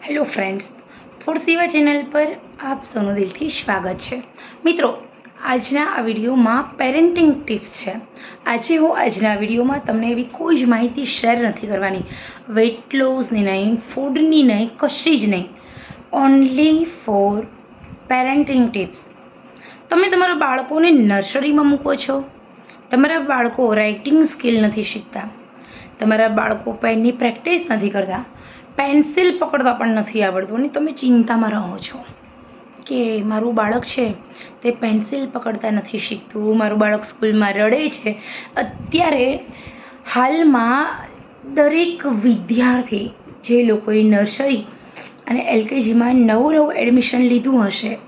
Hello friends food Seva channel પર આપ સૌનું દિલથી સ્વાગત છે. મિત્રો, આજના આ વિડીયોમાં પેરેન્ટિંગ ટિપ્સ છે. આજે હું આજના વિડીયોમાં તમને એવી કોઈ જ માહિતી શેર નથી કરવાની. વેઇટ લોસની નહીં ફૂડની નહીં, કશી જ નહીં. ઓનલી ફોર પેરેન્ટિંગ ટિપ્સ તમે તમારા બાળકોને નર્સરીમાં મૂકો છો? તમારા બાળકો રાઇટિંગ સ્કિલ નથી શીખતા? તમારા બાળકો પેનની પ્રેક્ટિસ નથી કરતા? પેન્સિલ પકડતા પણ નથી આવડતું અને તમે ચિંતામાં રહો છો કે મારું બાળક છે તે પેન્સિલ પકડતા નથી શીખતું, મારું બાળક સ્કૂલમાં રડે છે. અત્યારે હાલમાં દરેક વિદ્યાર્થી, જે લોકોએ નર્સરી અને એલકેજીમાં નવું નવું એડમિશન લીધું હશે,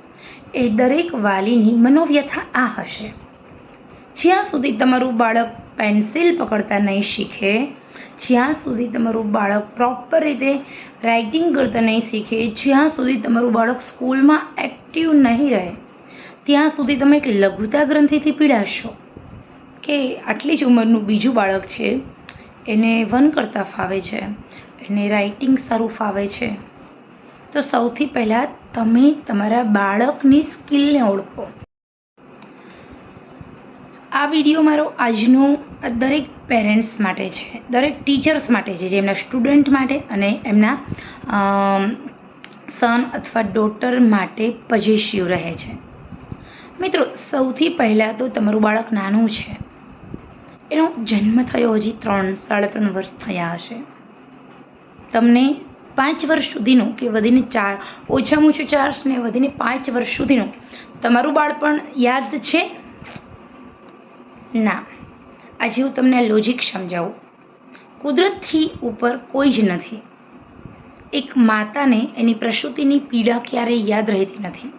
એ દરેક વાલીની મનોવ્યથા આ હશે. જ્યાં સુધી તમારું બાળક પેન્સિલ પકડતા નહીં શીખે જ્યાં સુધી તમારું બાળક પ્રોપર રીતે રાઇટિંગ કરતા નહીં શીખે, જ્યાં સુધી તમારું બાળક સ્કૂલમાં એક્ટિવ નહીં રહે, ત્યાં સુધી તમે એક લઘુતા ગ્રંથિથી પીડાશો. કે આટલી જ ઉંમરનું બીજું બાળક છે, એને વન કરતાં ફાવે છે, એને રાઇટિંગ સારું ફાવે છે. તો સૌથી પહેલાં તમે તમારા બાળકની સ્કિલને ઓળખો. આ વીડિયો મારો આજનો દરેક પેરેન્ટ્સ માટે છે. દરેક ટીચર્સ માટે છે જેમના સ્ટુડન્ટ માટે અને એમના સન અથવા ડોટર માટે પજેશિયું રહે છે. મિત્રો, સૌથી પહેલાં તો તમારું બાળક નાનું છે. એનો જન્મ થયો હજી ત્રણ, સાડા ત્રણ વર્ષ થયા હશે. તમને પાંચ વર્ષ સુધીનું કે વધીને ચાર, ઓછામાં ઓછું ચાર ને વધીને પાંચ વર્ષ સુધીનું તમારું બાળપણ યાદ છે? ના. આજે હું તમને લોજિક સમજાવું. કુદરતથી ઉપર કોઈ જ નથી. એક માતાને એની પ્રસૂતિની પીડા ક્યારેય યાદ રહેતી નથી.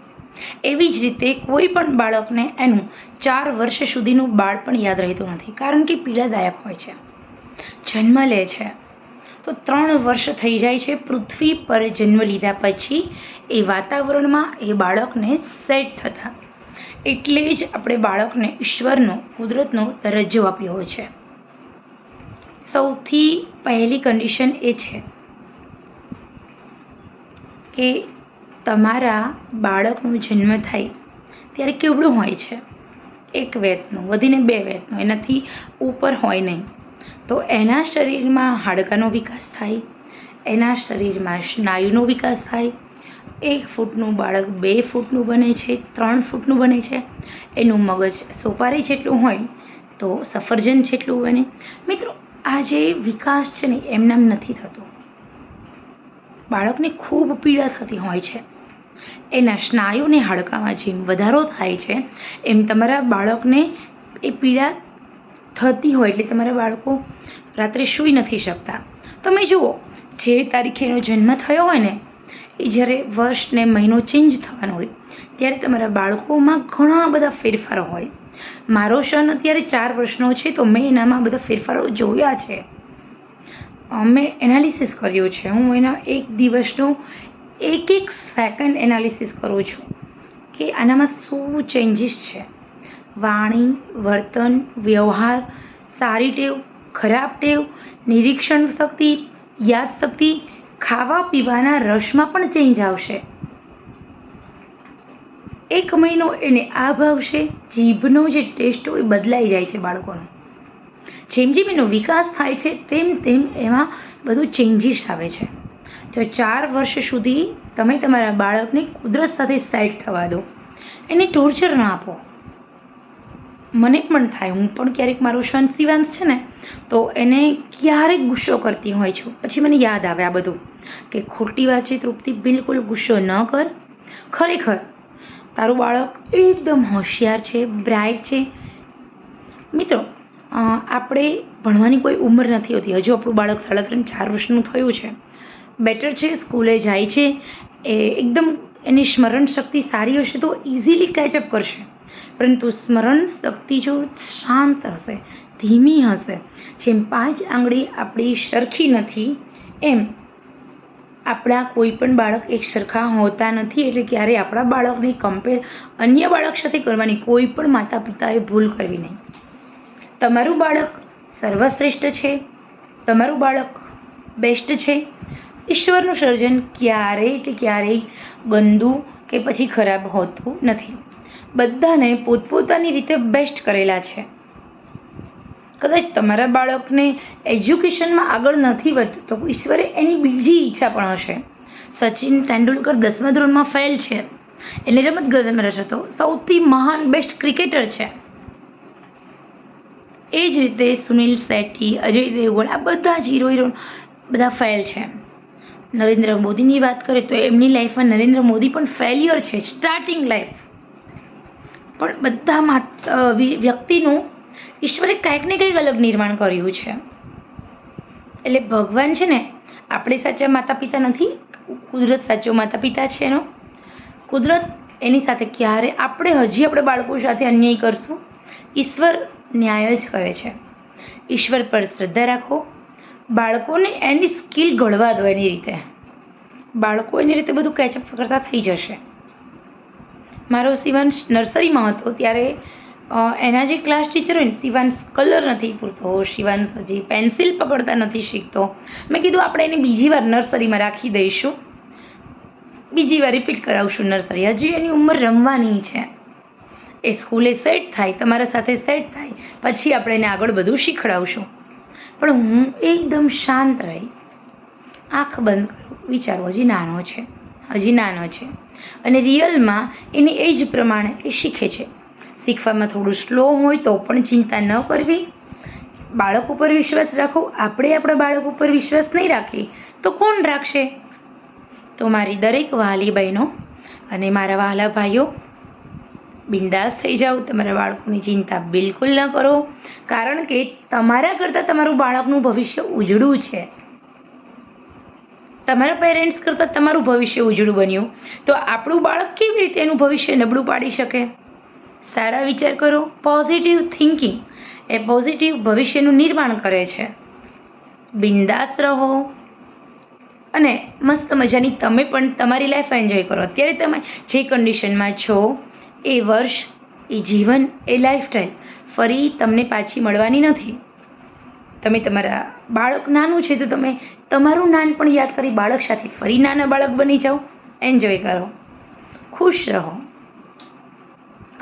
એવી જ રીતે કોઈ પણ બાળકને એનું ચાર વર્ષ સુધીનું બાળપણ યાદ રહેતું નથી, કારણ કે પીડાદાયક હોય છે. જન્મ લે છે. તો ત્રણ વર્ષ થઈ જાય છે પૃથ્વી પર જન્મ લીધા પછી એ વાતાવરણમાં એ બાળકને સેટ થતા. એટલે જ આપણે બાળકને ઈશ્વરનો, કુદરતનો દરજ્જો આપ્યો છે. સૌથી પહેલી કન્ડિશન એ છે કે તમારા બાળકનો જન્મ થાય ત્યારે કેવડું હોય છે? એક વેતનું, વધીને બે વેતનું, એનાથી ઉપર હોય નહીં. તો એના શરીરમાં હાડકાનો વિકાસ થાય, એના શરીરમાં સ્નાયુનો વિકાસ થાય એક ફૂટનું બાળક બે ફૂટનું બને છે, ત્રણ ફૂટનું બને છે. એનું મગજ સોપારી જેટલું હોય તો સફરજન જેટલું બને. મિત્રો, આ જે વિકાસ છે ને એમનામ નથી થતો. બાળકને ખૂબ પીડા થતી હોય છે. એના સ્નાયુને હાડકામાં જેમ વધારો થાય છે, એમ તમારા બાળકને એ પીડા થતી હોય એટલે તમારા બાળકો રાત્રે સૂઈ નથી શકતા. તમે જુઓ, જે તારીખે એનો જન્મ થયો હોય ને એ જ્યારે વર્ષ ને મહિનો ચેન્જ થવાનો હોય, ત્યારે તમારા બાળકોમાં ઘણા બધા ફેરફારો હોય. મારો સન અત્યારે ચાર વર્ષનો છે, તો મેં એનામાં બધા ફેરફારો જોયા છે. મેં એનાલિસિસ કર્યું છે. હું એના એક દિવસનો એક એક સેકન્ડ એનાલિસિસ કરું છું કે આનામાં શું ચેન્જીસ છે. વાણી, વર્તન, વ્યવહાર, સારી ટેવ, ખરાબ ટેવ, નિરીક્ષણ શક્તિ યાદશક્તિ ખાવા પીવાના રસમાં પણ ચેન્જ આવશે. એક મહિનો એને આ ભાવશે જીભનો જે ટેસ્ટ હોય બદલાઈ જાય છે બાળકોનો. જેમ જેમ એનો વિકાસ થાય છે, તેમ તેમ એમાં બધું ચેન્જીસ આવે છે. જો ચાર વર્ષ સુધી તમે તમારા બાળકને કુદરત સાથે સેટ થવા દો. એને ટોર્ચર ના આપો. મને પણ થાય, હું પણ ક્યારેક મારો શંત શિવાંશ છે ને, તો એને ક્યારેક ગુસ્સો કરતી હોય છું. પછી મને યાદ આવે આ બધું. કે ખોટી વાત છે તૃપ્તિ બિલકુલ ગુસ્સો ન કર. ખરેખર, તારું બાળક એકદમ હોશિયાર છે, બ્રાઇટ છે. મિત્રો આપણે ભણવાની કોઈ ઉંમર નથી હોતી. હજુ આપણું બાળક સાડા ત્રણ, ચાર વર્ષનું થયું છે. બેટર છે, સ્કૂલે જાય છે. એ એકદમ એની સ્મરણ શક્તિ સારી હશે તો ઇઝીલી કેચઅપ કરશે. પરંતુ સ્મરણ શક્તિ જો શાંત હશે, ધીમી હશે, જેમ પાંચ આંગળી આપણી સરખી નથી, એમ આપણા કોઈ પણ બાળક એક સરખા હોતા નથી, એટલે ક્યારેય આપણા બાળકને કમ્પેર અન્ય બાળક સાથે કરવાની કોઈ પણ માતા પિતાએ ભૂલ કરવી નહીં. તમારું બાળક સર્વશ્રેષ્ઠ છે? તમારું બાળક બેસ્ટ છે? ઈશ્વરનું સર્જન ક્યારેય એટલે ક્યારેય ગંદુ કે પછી ખરાબ હોતું નથી. બધાને પોતપોતાની રીતે બેસ્ટ કરેલા છે. કદાચ તમારા બાળકને એજ્યુકેશનમાં આગળ નથી વધતું, તો ઈશ્વરે એની બીજી ઈચ્છા પણ હશે. સચિન તેંડુલકર દસમા ધોરણમાં ફેલ છે. એટલે રમત ગમત રસ હતો સૌથી મહાન બેસ્ટ ક્રિકેટર છે. એ જ રીતે સુનિલ શેટ્ટી, અજય દેવગણ, આ બધા જ હીરો હીરો બધા ફેલ છે. નરેન્દ્ર મોદીની વાત કરીએ તો એમની લાઈફમાં નરેન્દ્ર મોદી પણ ફેલિયર છે સ્ટાર્ટિંગ લાઈફ પણ બધા વ્યક્તિનું ઈશ્વરે કંઈક ને કંઈક અલગ નિર્માણ કર્યું છે. એટલે ભગવાન છે ને, આપણે સાચા માતા પિતા નથી, કુદરત સાચો માતા પિતા છે એનો. કુદરત એની સાથે ક્યારે આપણે, હજી આપણે બાળકો સાથે અન્યાય કરશું? ઈશ્વર ન્યાય જ કરે છે. ઈશ્વર પર શ્રદ્ધા રાખો. બાળકોને એની સ્કિલ ઘડવા દો એની રીતે. બાળકો એની રીતે બધું કેચઅપ કરતા થઈ જશે. મારો શિવાંશ નર્સરીમાં હતો ત્યારે એના જે ક્લાસ ટીચર હોય ને, શિવાંશ કલર નથી પૂરતો, શિવાંશ હજી પેન્સિલ પકડતા નથી શીખતો. મેં કીધું આપણે એને બીજી વાર નર્સરીમાં રાખી દઈશું. બીજી વાર રિપીટ કરાવશું નર્સરી. હજી એની ઉંમર રમવાની છે. એ સ્કૂલે સેટ થાય, તમારા સાથે સેટ થાય, પછી આપણે એને આગળ બધું શીખડાવશું. પણ હું એકદમ શાંત રહી. આંખ બંધ કરું. વિચારો, હજી નાનો છે. હજી નાનો છે. અને રિયલમાં એની એજ પ્રમાણે એ શીખે છે. શીખવામાં થોડું સ્લો હોય તો પણ ચિંતા ન કરવી. બાળક ઉપર વિશ્વાસ રાખો. આપણે આપણા બાળક ઉપર વિશ્વાસ નહીં રાખીએ તો કોણ રાખશે? તો મારી દરેક વહાલી બહેનો અને મારા વહાલા ભાઈઓ, બિંદાસ થઈ જાઓ. તમારા બાળકોની ચિંતા બિલકુલ ન કરો. કારણ કે તમારા કરતાં તમારું બાળકનું ભવિષ્ય ઉજળું છે. તમારા પેરેન્ટ્સ કરતાં તમારું ભવિષ્ય ઉજળું બન્યું. તો આપણું બાળક કેવી રીતે એનું ભવિષ્ય નબળું પાડી શકે? સારા વિચાર કરો પોઝિટિવ થિંકિંગ એ પોઝિટિવ ભવિષ્યનું નિર્માણ કરે છે. બિંદાસ રહો અને મસ્ત મજાની તમે પણ તમારી લાઈફ એન્જોય કરો. અત્યારે તમે જે કન્ડિશનમાં છો, એ વર્ષ, એ જીવન, એ લાઈફસ્ટાઈલ ફરી તમને પાછી મળવાની નથી. તમે તમારા બાળક નાનું છે તો તમે તમારું નાનપણ યાદ કરી બાળક સાથે ફરી નાના બાળક બની જાઓ. એન્જોય કરો. ખુશ રહો.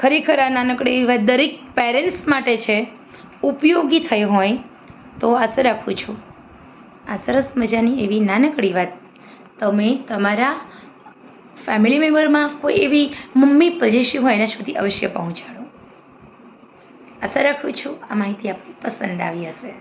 ખરેખર આ નાનકડી એવી વાત દરેક પેરેન્ટ્સ માટે છે, ઉપયોગી થઈ હોય તો આશા રાખું છું. આ સરસ મજાની એવી નાનકડી વાત. તમે તમારા ફેમિલી મેમ્બરમાં કોઈ એવી મમ્મી પોઝિટિવ હોય એના સુધી અવશ્ય પહોંચાડો. આશા રાખું છું આ માહિતી આપને પસંદ આવી હશે.